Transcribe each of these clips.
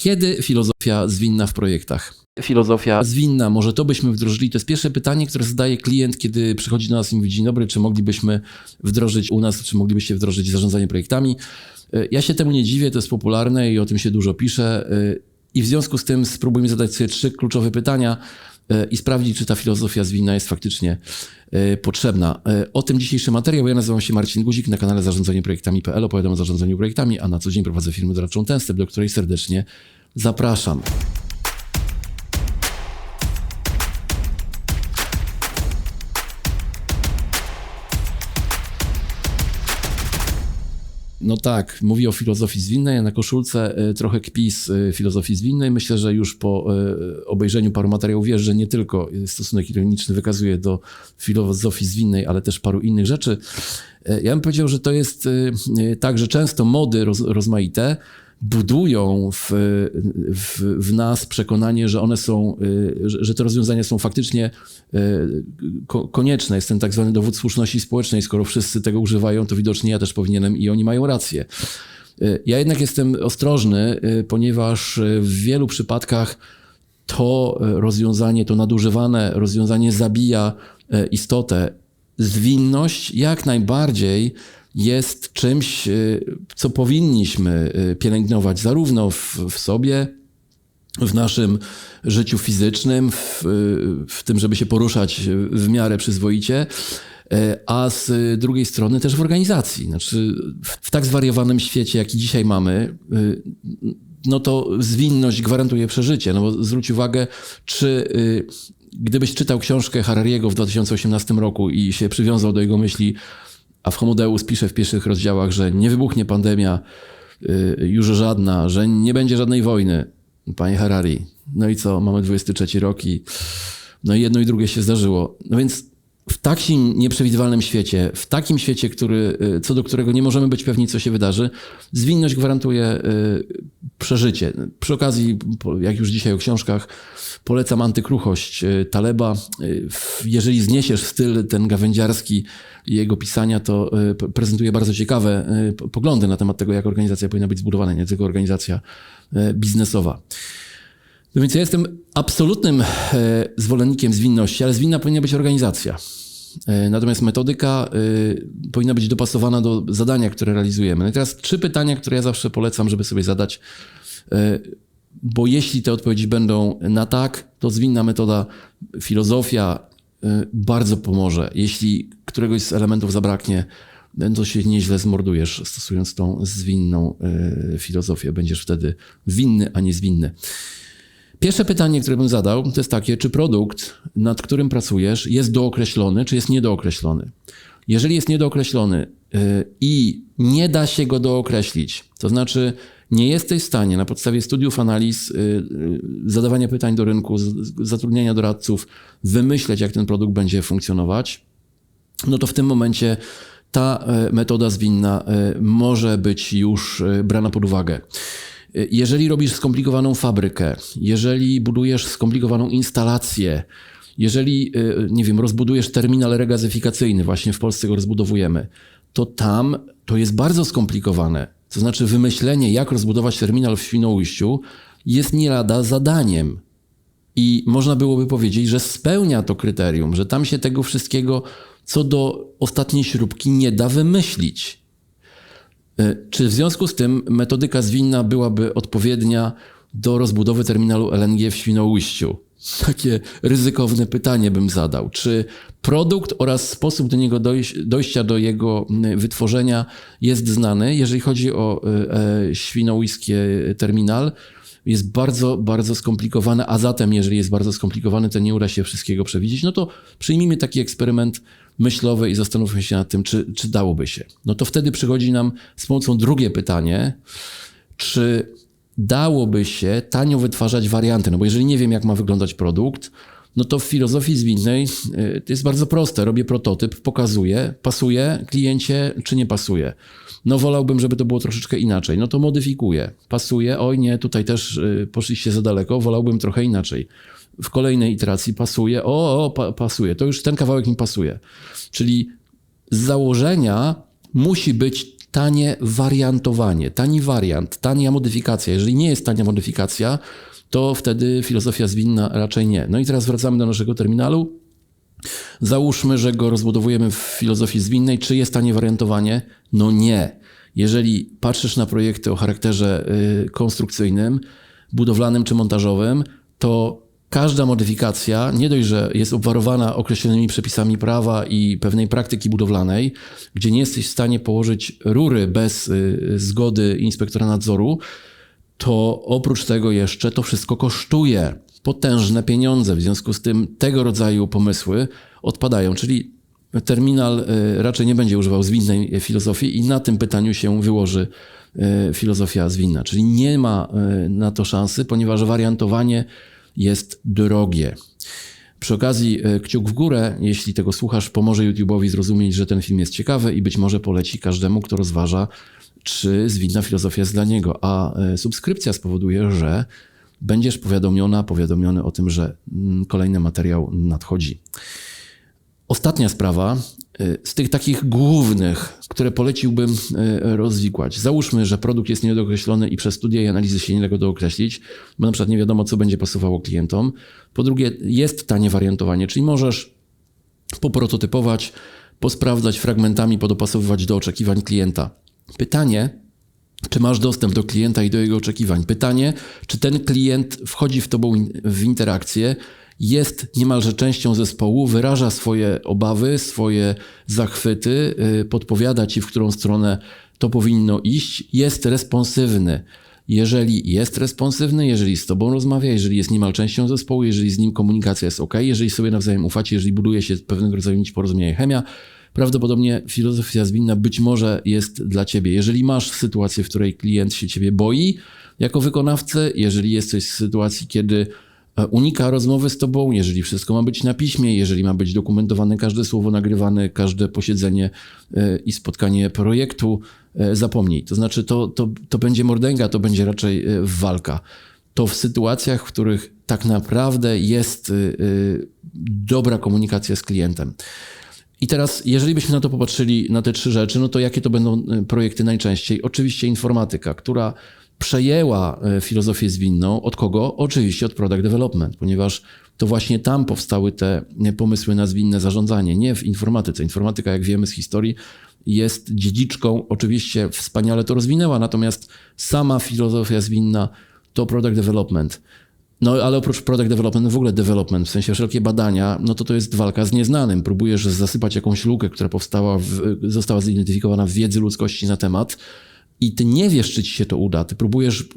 Kiedy filozofia zwinna w projektach? Filozofia zwinna, może to byśmy wdrożyli? To jest pierwsze pytanie, które zadaje klient, kiedy przychodzi do nas i mówi: Dzień dobry, czy moglibyśmy wdrożyć u nas, czy moglibyście wdrożyć zarządzanie projektami? E, Ja się temu nie dziwię, to jest popularne i o tym się dużo pisze. E, I w związku z tym spróbujmy zadać sobie trzy kluczowe pytania i sprawdzić, czy ta filozofia zwinna jest faktycznie e, potrzebna. E, O tym dzisiejszy materiał. Ja nazywam się Marcin Guzik, na kanale Zarządzanie Projektami.pl opowiadam o zarządzaniu projektami, a na co dzień prowadzę firmę doradczą Ten Step, do której serdecznie zapraszam. No tak, mówi o filozofii zwinnej, a na koszulce e, trochę kpi z e, filozofii zwinnej. Myślę, że już po e, obejrzeniu paru materiałów wiesz, że nie tylko stosunek ironiczny wykazuje do filozofii zwinnej, ale też paru innych rzeczy. Ja bym powiedział, że to jest tak, że często mody roz, rozmaite budują w, w, w nas przekonanie, że one są, y, że, te rozwiązania są faktycznie y, ko, konieczne. Jest ten tak zwany dowód słuszności społecznej. Skoro wszyscy tego używają, to widocznie ja też powinienem i oni mają rację. Y, Ja jednak jestem ostrożny, ponieważ w wielu przypadkach to rozwiązanie, to nadużywane rozwiązanie zabija istotę. Zwinność jak najbardziej jest czymś, y, co powinniśmy y, pielęgnować zarówno w, w sobie, w naszym życiu fizycznym, w, y, w tym, żeby się poruszać w miarę przyzwoicie, a z drugiej strony też w organizacji. Znaczy, w, tak zwariowanym świecie, jaki dzisiaj mamy, no to zwinność gwarantuje przeżycie. No bo zwróć uwagę, czy gdybyś czytał książkę Harariego w 2018 roku i się przywiązał do jego myśli, a w Homo Deus pisze w pierwszych rozdziałach, że nie wybuchnie pandemia y, już żadna, że nie będzie żadnej wojny. Panie Harari, no i co, mamy 23 rok i no i jedno i drugie się zdarzyło. No więc w takim nieprzewidywalnym świecie, w takim świecie, który, y, co do którego nie możemy być pewni, co się wydarzy, zwinność gwarantuje y, przeżycie. Przy okazji, jak już dzisiaj o książkach, polecam Antykruchość y, Taleba. Jeżeli zniesiesz styl ten gawędziarski jego pisania, to prezentuje bardzo ciekawe poglądy na temat tego, jak organizacja powinna być zbudowana, nie tylko organizacja biznesowa. No więc ja jestem absolutnym e, zwolennikiem zwinności, ale zwinna powinna być organizacja. E, Natomiast metodyka e, powinna być dopasowana do zadania, które realizujemy. No i teraz trzy pytania, które ja zawsze polecam, żeby sobie zadać. Bo jeśli te odpowiedzi będą na tak, to zwinna metoda, filozofia bardzo pomoże. Jeśli któregoś z elementów zabraknie, no to się nieźle zmordujesz stosując tą zwinną filozofię. Będziesz wtedy winny, a nie zwinny. Pierwsze pytanie, które bym zadał, to jest takie, czy produkt, nad którym pracujesz, jest dookreślony, czy jest niedookreślony. Jeżeli jest niedookreślony y, i nie da się go dookreślić, to znaczy nie jesteś w stanie na podstawie studiów, analiz, y, y, zadawania pytań do rynku, zatrudniania doradców, wymyśleć, jak ten produkt będzie funkcjonować, no to w tym momencie ta metoda zwinna może być już brana pod uwagę. Jeżeli robisz skomplikowaną fabrykę, jeżeli budujesz skomplikowaną instalację, jeżeli, e, nie wiem, rozbudujesz terminal regazyfikacyjny, właśnie w Polsce go rozbudowujemy, to tam to jest bardzo skomplikowane. To znaczy wymyślenie, jak rozbudować terminal w Świnoujściu jest nie lada zadaniem. I można byłoby powiedzieć, że spełnia to kryterium, że tam się tego wszystkiego co do ostatniej śrubki nie da wymyślić. E, Czy w związku z tym metodyka zwinna byłaby odpowiednia do rozbudowy terminalu LNG w Świnoujściu? Takie ryzykowne pytanie bym zadał. Czy produkt oraz sposób do niego dojść, dojścia do jego wytworzenia jest znany? Jeżeli chodzi o e, e, świnoujskie terminal, jest bardzo, bardzo skomplikowane, a zatem, jeżeli jest bardzo skomplikowane, to nie uda się wszystkiego przewidzieć, no to przyjmijmy taki eksperyment myślowy i zastanówmy się nad tym, czy, czy dałoby się. No to wtedy przychodzi nam z pomocą drugie pytanie, czy dałoby się tanio wytwarzać warianty? No bo jeżeli nie wiem, jak ma wyglądać produkt, no to w filozofii zwinnej y, to jest bardzo proste. Robię prototyp, pokazuję, pasuje kliencie, czy nie pasuje. No wolałbym, żeby to było troszeczkę inaczej. No to modyfikuję. Pasuje, oj nie, tutaj też y, poszliście za daleko, wolałbym trochę inaczej. W kolejnej iteracji pasuje, o, o pa, pasuje, to już ten kawałek mi pasuje. Czyli z założenia musi być tanie wariantowanie, tani wariant, tania modyfikacja. Jeżeli nie jest tania modyfikacja, to wtedy filozofia zwinna raczej nie. No i teraz wracamy do naszego terminalu. Załóżmy, że go rozbudowujemy w filozofii zwinnej. Czy jest tanie wariantowanie? No nie. Jeżeli patrzysz na projekty o charakterze y, konstrukcyjnym, budowlanym czy montażowym, to każda modyfikacja nie dość, że jest obwarowana określonymi przepisami prawa i pewnej praktyki budowlanej, gdzie nie jesteś w stanie położyć rury bez y, zgody inspektora nadzoru, to oprócz tego jeszcze to wszystko kosztuje potężne pieniądze. W związku z tym tego rodzaju pomysły odpadają, czyli terminal y, raczej nie będzie używał zwinnej filozofii i na tym pytaniu się wyłoży y, filozofia zwinna. Czyli nie ma na to szansy, ponieważ wariantowanie jest drogie. Przy okazji e, kciuk w górę, jeśli tego słuchasz, pomoże YouTube'owi zrozumieć, że ten film jest ciekawy i być może poleci każdemu, kto rozważa, czy zwinna filozofia jest dla niego. A e, subskrypcja spowoduje, że będziesz powiadomiona, powiadomiony o tym, że mm, kolejny materiał nadchodzi. Ostatnia sprawa, y, z tych takich głównych, które poleciłbym y, rozwikłać. Załóżmy, że produkt jest niedookreślony i przez studia i analizy się nie da go dookreślić, bo na przykład nie wiadomo, co będzie pasowało klientom. Po drugie, jest tanie wariantowanie, czyli możesz poprototypować, posprawdzać fragmentami, podopasowywać do oczekiwań klienta. Pytanie, czy masz dostęp do klienta i do jego oczekiwań? Pytanie, czy ten klient wchodzi w tobą w interakcję jest niemalże częścią zespołu, wyraża swoje obawy, swoje zachwyty, y, podpowiada ci, w którą stronę to powinno iść, jest responsywny. Jeżeli jest responsywny, jeżeli z tobą rozmawia, jeżeli jest niemal częścią zespołu, jeżeli z nim komunikacja jest ok, jeżeli sobie nawzajem ufacie, jeżeli buduje się pewnego rodzaju nić chemia, prawdopodobnie filozofia zwinna być może jest dla ciebie. Jeżeli masz sytuację, w której klient się ciebie boi jako wykonawcy, jeżeli jesteś w sytuacji, kiedy E, unika rozmowy z tobą, jeżeli wszystko ma być na piśmie, jeżeli ma być dokumentowane każde słowo nagrywane, każde posiedzenie e, i spotkanie projektu, e, zapomnij. To znaczy, to, to, to będzie mordęga, to będzie raczej walka. To w sytuacjach, w których tak naprawdę jest dobra komunikacja z klientem. I teraz, jeżeli byśmy na to popatrzyli, na te trzy rzeczy, no to jakie to będą projekty najczęściej? Oczywiście informatyka, która przejęła e, filozofię zwinną od kogo? Oczywiście od product development, ponieważ to właśnie tam powstały te e, pomysły na zwinne zarządzanie, nie w informatyce. Informatyka, jak wiemy z historii, jest dziedziczką, oczywiście wspaniale to rozwinęła, natomiast sama filozofia zwinna to product development. No ale oprócz product development, w ogóle development, w sensie wszelkie badania, no to to jest walka z nieznanym. Próbujesz zasypać jakąś lukę, która powstała, w, została zidentyfikowana w wiedzy ludzkości na temat, i ty nie wiesz, czy ci się to uda. Ty próbujesz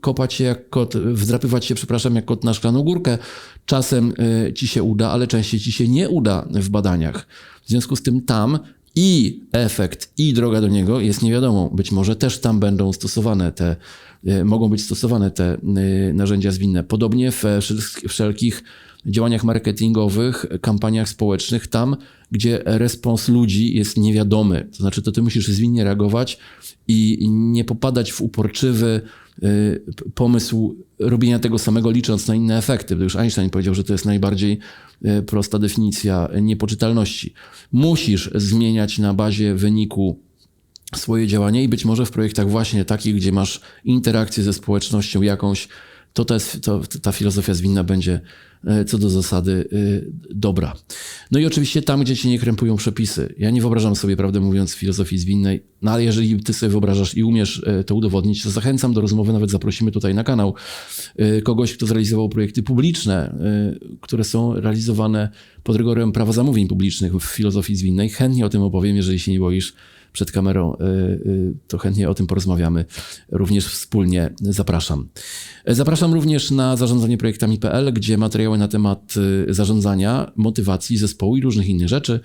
kopać się jak kot, wdrapywać się, przepraszam, jak kot na szklaną górkę. Czasem y, ci się uda, ale częściej ci się nie uda w badaniach. W związku z tym tam i efekt, i droga do niego jest niewiadomą. Być może też tam będą stosowane te, y, mogą być stosowane te y, narzędzia zwinne. Podobnie we wszelkich działaniach marketingowych, kampaniach społecznych, tam, gdzie respons ludzi jest niewiadomy. To znaczy, to ty musisz zwinnie reagować i nie popadać w uporczywy pomysł robienia tego samego, licząc na inne efekty. Już Einstein powiedział, że to jest najbardziej y, prosta definicja niepoczytalności. Musisz zmieniać na bazie wyniku swoje działanie i być może w projektach właśnie takich, gdzie masz interakcję ze społecznością jakąś, to ta, to, ta filozofia zwinna będzie e, co do zasady e, dobra. No i oczywiście tam, gdzie cię nie krępują przepisy. Ja nie wyobrażam sobie, prawdę mówiąc, filozofii zwinnej, no ale jeżeli ty sobie wyobrażasz i umiesz e, to udowodnić, to zachęcam do rozmowy, nawet zaprosimy tutaj na kanał kogoś, kto zrealizował projekty publiczne, które są realizowane pod rygorem prawa zamówień publicznych w filozofii zwinnej. Chętnie o tym opowiem, jeżeli się nie boisz przed kamerą, y, y, to chętnie o tym porozmawiamy. Również wspólnie zapraszam. Zapraszam również na zarządzanie projektami.pl, gdzie materiały na temat y, zarządzania, motywacji zespołu i różnych innych rzeczy.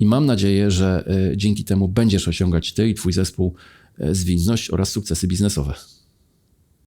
I mam nadzieję, że dzięki temu będziesz osiągać ty i twój zespół zwinność oraz sukcesy biznesowe.